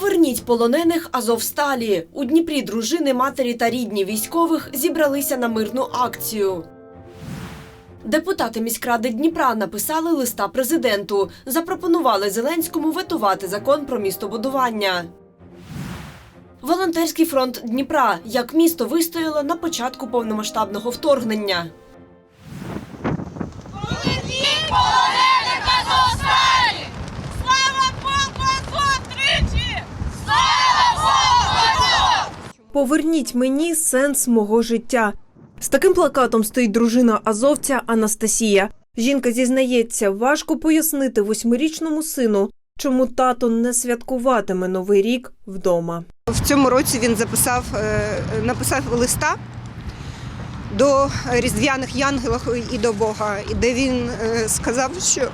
Поверніть полонених Азовсталі. У Дніпрі дружини, матері та рідні військових зібралися на мирну акцію. Депутати міськради Дніпра написали листа президенту. Запропонували Зеленському ветувати закон про містобудування. Волонтерський фронт Дніпра. Як місто вистояло на початку повномасштабного вторгнення. Поверніть Поверніть мені сенс мого життя. З таким плакатом стоїть дружина азовця Анастасія. Жінка зізнається, важко пояснити восьмирічному сину, чому тато не святкуватиме новий рік вдома. В цьому році він записав, е, написав листа до різдвяних янголів і до Бога, де він е, сказав, що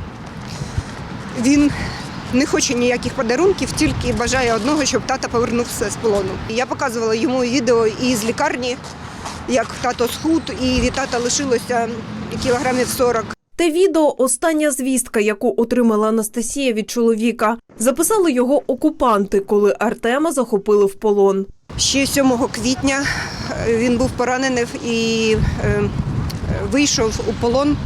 він не хоче ніяких подарунків, тільки бажає одного, щоб тата повернувся з полону. І Я показувала йому відео із лікарні, як тато схуд, і від тата лишилося кілограмів 40. Те відео остання звістка, яку отримала Анастасія від чоловіка. Записали його окупанти, коли Артема захопили в полон. Ще 7 квітня е, він був поранений і е, вийшов у полон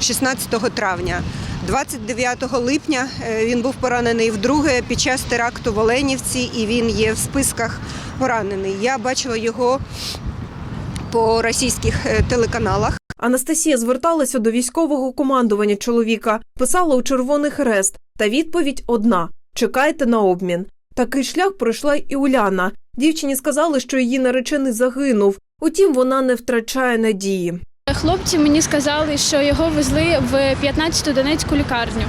16 травня. 29 липня е, він був поранений вдруге під час теракту в Оленівці, і він є в списках поранений. Я бачила його по російських е, телеканалах. Анастасія зверталася до військового командування чоловіка, писала у Червоний Хрест. Та відповідь одна: чекайте на обмін. Такий шлях пройшла і Уляна. Дівчині сказали, що її наречений загинув. Утім, вона не втрачає надії. Хлопці мені сказали, що його везли в 15-ту Донецьку лікарню.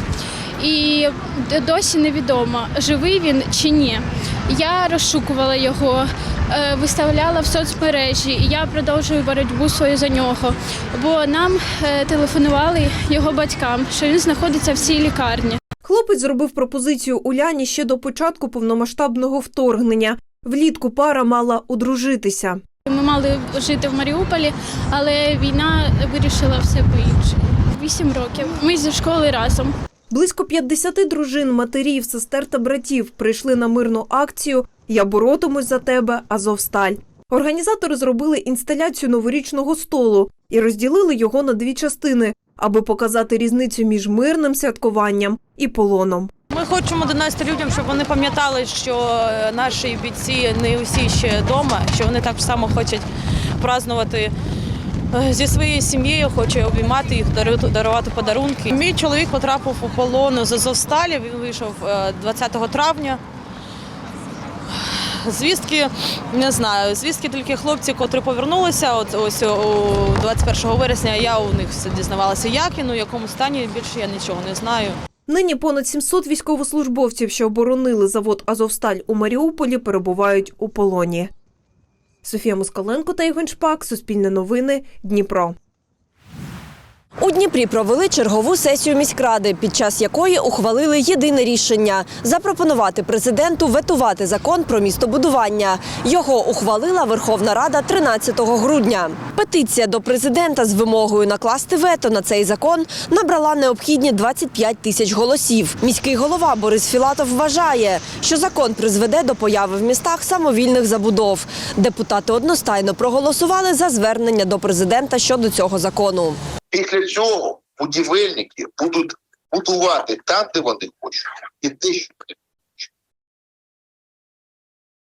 І досі невідомо, живий він чи ні. Я розшукувала його, е, виставляла в соцмережі, і я продовжую боротьбу свою за нього. Бо нам е, телефонували його батькам, що він знаходиться в цій лікарні. Хлопець зробив пропозицію Уляні ще до початку повномасштабного вторгнення. Влітку пара мала одружитися. Ми мали жити в Маріуполі, але війна вирішила все по-іншому. Вісім років. Ми зі школи разом. Близько 50 дружин, матерів, сестер та братів прийшли на мирну акцію Я боротимусь за тебе, Азовсталь. Організатори зробили інсталяцію новорічного столу і розділили його на дві частини, аби показати різницю між мирним святкуванням і полоном. Ми хочемо донести людям, щоб вони пам'ятали, що е, наші бійці не усі ще вдома, що вони так само хочуть празднувати е, зі своєю сім'єю, хоче обіймати їх, дарувати, подарунки. Мій чоловік потрапив у полон з Азовсталі, він вийшов е, 20 травня. Звістки не знаю. Звістки тільки хлопці, котрі повернулися. От ось у 21 вересня я у них дізнавалася, як він, у якому стані більше я нічого не знаю. Нині понад 700 військовослужбовців, що оборонили завод Азовсталь у Маріуполі, перебувають у полоні. Софія Москаленко та Ігор Шпак, Суспільне новини, Дніпро. У Дніпрі провели чергову сесію міськради, під час якої ухвалили єдине рішення запропонувати президенту ветувати закон про містобудування. Його ухвалила Верховна Рада 13 грудня. Петиція до президента з вимогою накласти вето на цей закон набрала необхідні 25 тисяч голосів. Міський голова Борис Філатов вважає, що закон призведе до появи в містах самовільних забудов. Депутати одностайно проголосували за звернення до президента щодо цього закону. Після цього будівельники будуть будувати там, де вони хочуть, і те, що вони хочуть.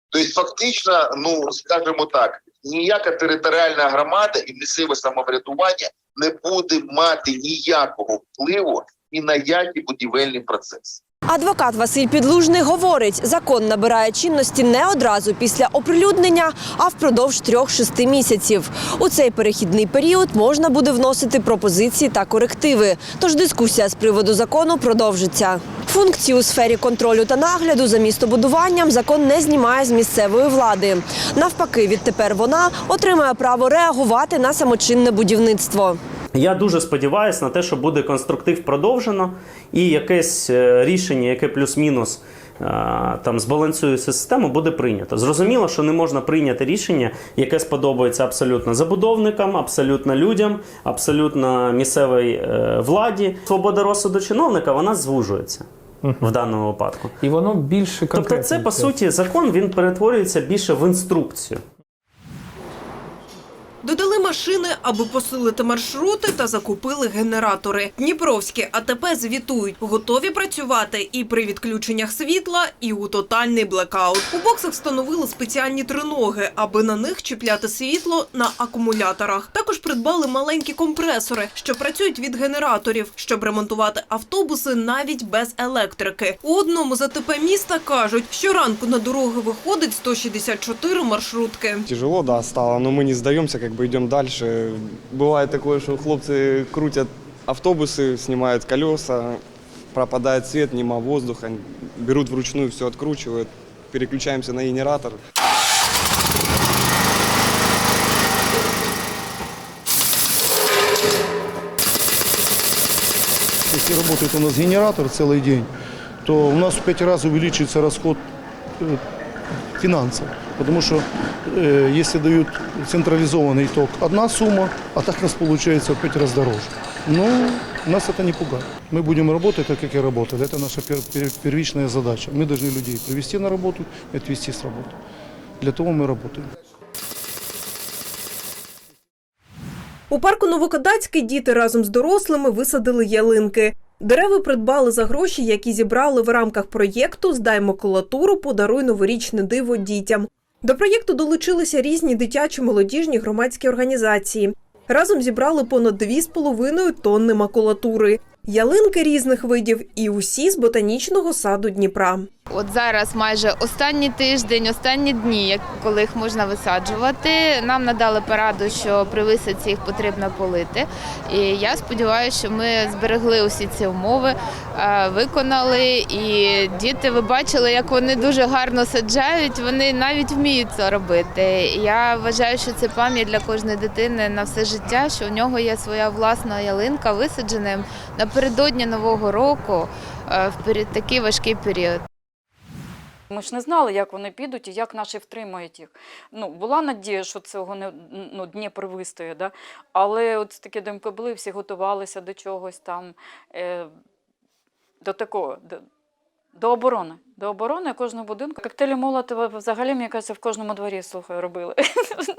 Тобто, фактично, ну скажімо так, ніяка територіальна громада і місцеве самоврядування не буде мати ніякого впливу і на які будівельні процеси. Адвокат Василь Підлужний говорить, закон набирає чинності не одразу після оприлюднення, а впродовж трьох-шести місяців. У цей перехідний період можна буде вносити пропозиції та корективи. Тож дискусія з приводу закону продовжиться. Функції у сфері контролю та нагляду за містобудуванням закон не знімає з місцевої влади. Навпаки, відтепер вона отримає право реагувати на самочинне будівництво. Я дуже сподіваюся на те, що буде конструктив продовжено, і якесь е, рішення, яке плюс-мінус е, там збалансує систему, буде прийнято. Зрозуміло, що не можна прийняти рішення, яке сподобається абсолютно забудовникам, абсолютно людям, абсолютно місцевій е, владі. Свобода розсуду чиновника вона звужується. в даному випадку. І воно більше Тобто, це по суті закон він перетворюється більше в інструкцію. Додали машини, аби посилити маршрути та закупили генератори. Дніпровські АТП звітують, готові працювати і при відключеннях світла, і у тотальний блекаут. У боксах встановили спеціальні триноги, аби на них чіпляти світло на акумуляторах. Також придбали маленькі компресори, що працюють від генераторів, щоб ремонтувати автобуси навіть без електрики. У одному з АТП міста кажуть, що ранку на дороги виходить 164 маршрутки. Тяжело, да, стало, но мы не как бы идем дальше. Бывает такое, что хлопцы крутят автобусы, снимают колеса, пропадает свет, нема воздуха, берут вручную, все откручивают, переключаемся на генератор. Если работает у нас генератор целый день, то у нас в пять раз увеличивается расход э, финансов. Потому что э, если дают централизованный ток одна сумма, а так у нас получается в пять раз дороже. Но нас это не пугает. Мы будем работать так, как и работали. Это наша пер- пер- первичная задача. Мы должны людей привести на работу и отвезти с работы. Для того мы работаем. У парку Новокодацький діти разом з дорослими висадили ялинки. Дерева придбали за гроші, які зібрали в рамках проєкту Здай макулатуру, подаруй новорічне диво дітям. До проєкту долучилися різні дитячі молодіжні громадські організації. Разом зібрали понад 2,5 тонни макулатури, ялинки різних видів і усі з ботанічного саду Дніпра. От зараз майже останній тиждень, останні дні, коли їх можна висаджувати. Нам надали пораду, що при висадці їх потрібно полити. І я сподіваюся, що ми зберегли усі ці умови, е, виконали. І діти, ви бачили, як вони дуже гарно саджають. Вони навіть вміють це робити. Я вважаю, що це пам'ять для кожної дитини на все життя, що у нього є своя власна ялинка, висаджена напередодні нового року е, в такий важкий період. Ми ж не знали, як вони підуть і як наші втримають їх. Ну, була надія, що цього не ну, Дніпро вистоє, да? але от такі думки були, всі готувалися до чогось там, е, до такого, до, до оборони. До оборони кожного будинку. Коктейлі Молотова взагалі, мені кажеться, в кожному дворі слухай, робили.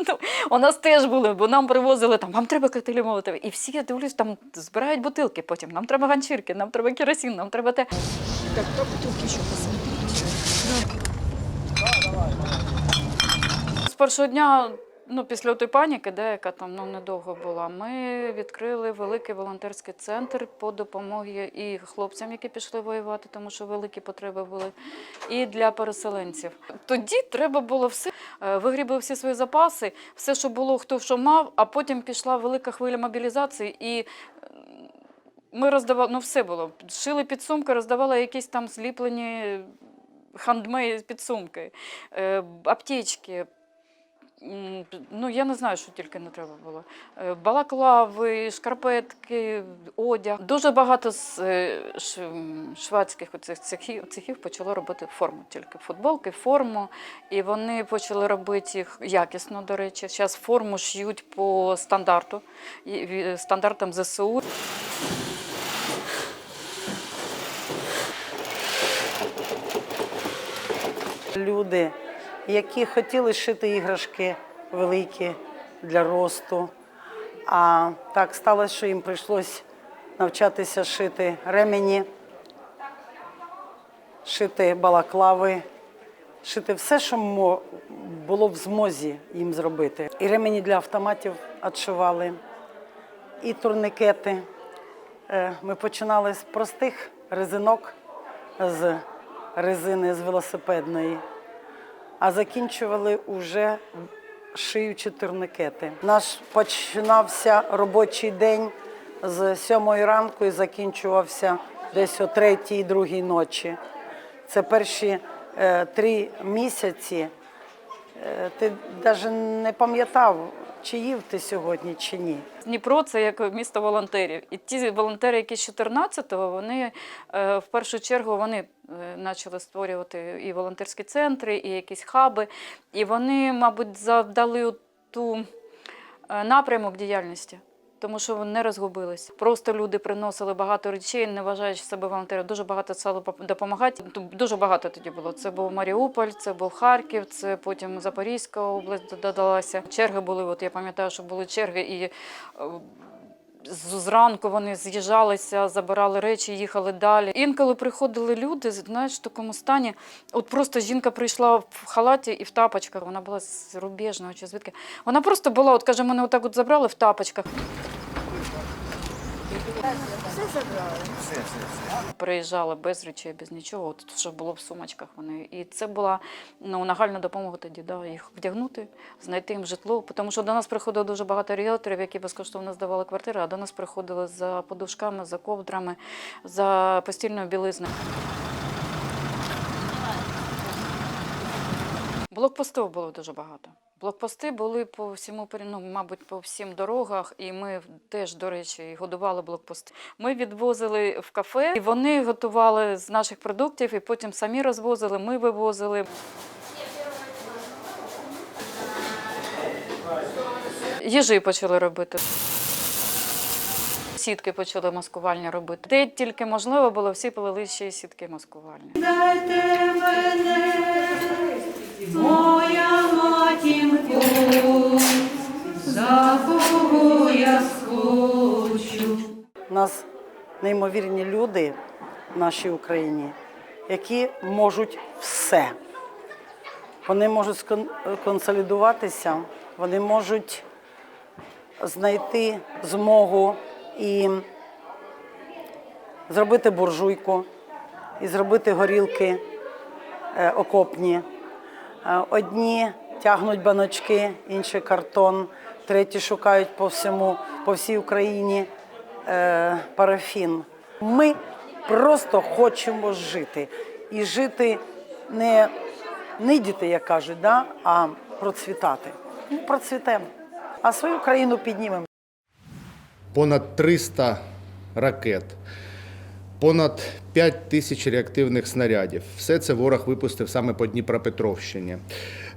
Ну, У нас теж були, бо нам привозили там, вам треба коктейлі Молотова. І всі, я дивлюсь, там збирають бутилки потім. Нам треба ганчірки, нам треба керосин, нам треба те. З першого дня, ну після тої паніки, де яка там ну недовго була, ми відкрили великий волонтерський центр по допомогі і хлопцям, які пішли воювати, тому що великі потреби були, і для переселенців. Тоді треба було все е, вигрібли всі свої запаси, все, що було, хто що мав, а потім пішла велика хвиля мобілізації і. е, Ми роздавали, ну все було. Шили підсумки, роздавали якісь там зліплені хандмейд підсумки, е, аптечки. Ну, я не знаю, що тільки не треба було. Е, Балаклави, шкарпетки, одяг. Дуже багато з е, шведських оцих цехів, цехів почало робити форму тільки. Футболки, форму. І вони почали робити їх якісно, до речі. Зараз форму шиють по стандарту, стандартам ЗСУ. Люди, які хотіли шити іграшки великі для росту. А так сталося, що їм прийшлось навчатися шити ремені, шити балаклави, шити все, що було в змозі їм зробити. І ремені для автоматів відшивали, і турникети. Е, Ми починали з простих резинок з резини з велосипедної, а закінчували уже шиючи турникети. Наш починався робочий день з сьомої ранку і закінчувався десь о третій, другій ночі. Це перші е, три місяці. Е, ти навіть не пам'ятав, чи їв ти сьогодні, чи ні. Дніпро це як місто волонтерів. І ті волонтери, які з 14-го, вони е, в першу чергу вони е, почали створювати і волонтерські центри, і якісь хаби. І вони, мабуть, завдали ту е, напрямок діяльності. Тому що не розгубились. Просто люди приносили багато речей, не вважаючи себе волонтером. Дуже багато стало допомагати. Дуже багато тоді було. Це був Маріуполь, це був Харків, це потім Запорізька область додалася. Черги були. От я пам'ятаю, що були черги і. Зранку вони з'їжджалися, забирали речі, їхали далі. Інколи приходили люди, знаєш, в такому стані. От просто жінка прийшла в халаті і в тапочках. Вона була з рубежного чи звідки. Вона просто була, от каже, мене отак от забрали в тапочках. Приїжджали без речей, без нічого. От що було в сумочках вони. І це була ну, нагальна допомога тоді, да, їх вдягнути, знайти їм житло. Тому що до нас приходило дуже багато ріелторів, які безкоштовно здавали квартири, а до нас приходили за подушками, за ковдрами, за постільною білизною. Блокпостів було дуже багато. Блокпости були по всьому ну, мабуть, по всім дорогах, і ми теж, до речі, годували блокпости. Ми відвозили в кафе, і вони готували з наших продуктів, і потім самі розвозили, ми вивозили. Їжі почали робити. Сітки почали маскувальні робити. Де тільки можливо було, всі плели ще й сітки маскувальні. У нас неймовірні люди в нашій Україні, які можуть все. Вони можуть консолідуватися, вони можуть знайти змогу і зробити буржуйку, і зробити горілки е, окопні. Е, Одні тягнуть баночки, інші картон, треті шукають по всьому, по всій Україні е, парафін. Ми просто хочемо жити. І жити не нидіти, як кажуть, да, а процвітати. Ну, процвітемо. А свою країну піднімемо. понад 300 ракет, понад 5 тисяч реактивних снарядів. Все це ворог випустив саме по Дніпропетровщині.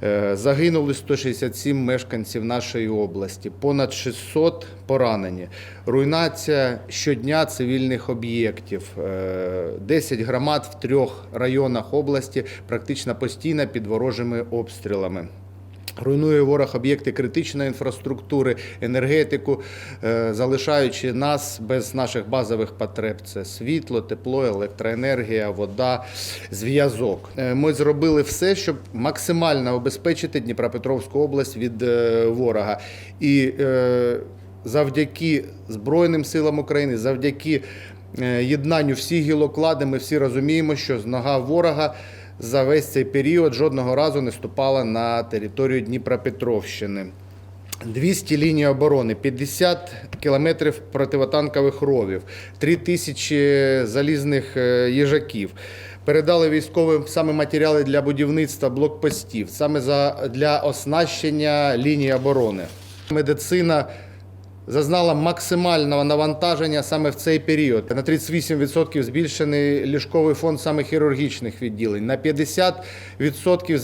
Е, Загинули 167 мешканців нашої області, понад 600 поранені. Руйнація щодня цивільних об'єктів. Е, 10 громад в трьох районах області практично постійно під ворожими обстрілами. Руйнує ворог об'єкти критичної інфраструктури, енергетику, е, залишаючи нас без наших базових потреб: це світло, тепло, електроенергія, вода, зв'язок. Е, Ми зробили все, щоб максимально обезпечити Дніпропетровську область від е, ворога. І завдяки Збройним силам України, завдяки єднанню всіх гілокладів, ми всі розуміємо, що з нога ворога за весь цей період жодного разу не ступала на територію Дніпропетровщини. 200 ліній оборони, 50 кілометрів противотанкових ровів, 3 тисячі залізних е, їжаків. Передали військовим саме матеріали для будівництва блокпостів, саме для оснащення лінії оборони. Медицина зазнала максимального навантаження саме в цей період. На 38% збільшений ліжковий фонд саме хірургічних відділень, на 50%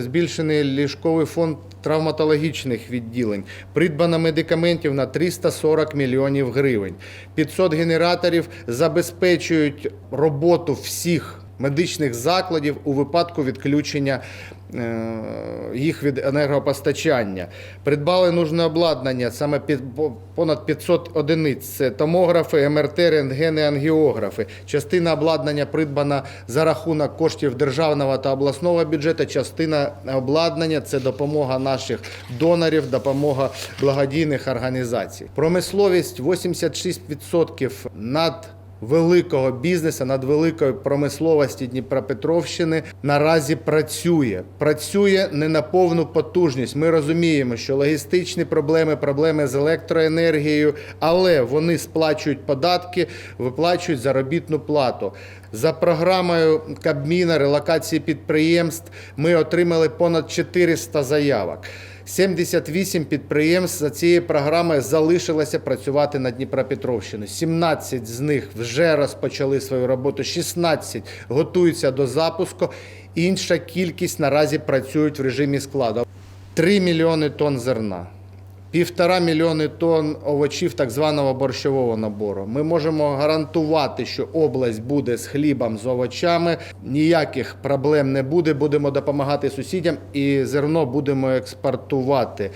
збільшений ліжковий фонд травматологічних відділень. Придбано медикаментів на 340 мільйонів гривень. 500 генераторів забезпечують роботу всіх медичних закладів у випадку відключення їх від енергопостачання. Придбали нужне обладнання, саме під, по- понад 500 одиниць. Це томографи, МРТ, рентгени, ангіографи. Частина обладнання придбана за рахунок коштів державного та обласного бюджету. Частина обладнання це допомога наших донорів, допомога благодійних організацій. Промисловість 86% над великого бізнесу, над великою промисловості Дніпропетровщини наразі працює. Працює не на повну потужність. Ми розуміємо, що логістичні проблеми, проблеми з електроенергією, але вони сплачують податки, виплачують заробітну плату. За програмою Кабміна релокації підприємств ми отримали понад 400 заявок. 78 підприємств за цією програмою залишилося працювати на Дніпропетровщину. 17 з них вже розпочали свою роботу, 16 готуються до запуску. Інша кількість наразі працюють в режимі складу. 3 мільйони тонн зерна. Півтора мільйони тонн овочів так званого борщового набору. Ми можемо гарантувати, що область буде з хлібом, з овочами. Ніяких проблем не буде. Будемо допомагати сусідям і зерно будемо експортувати.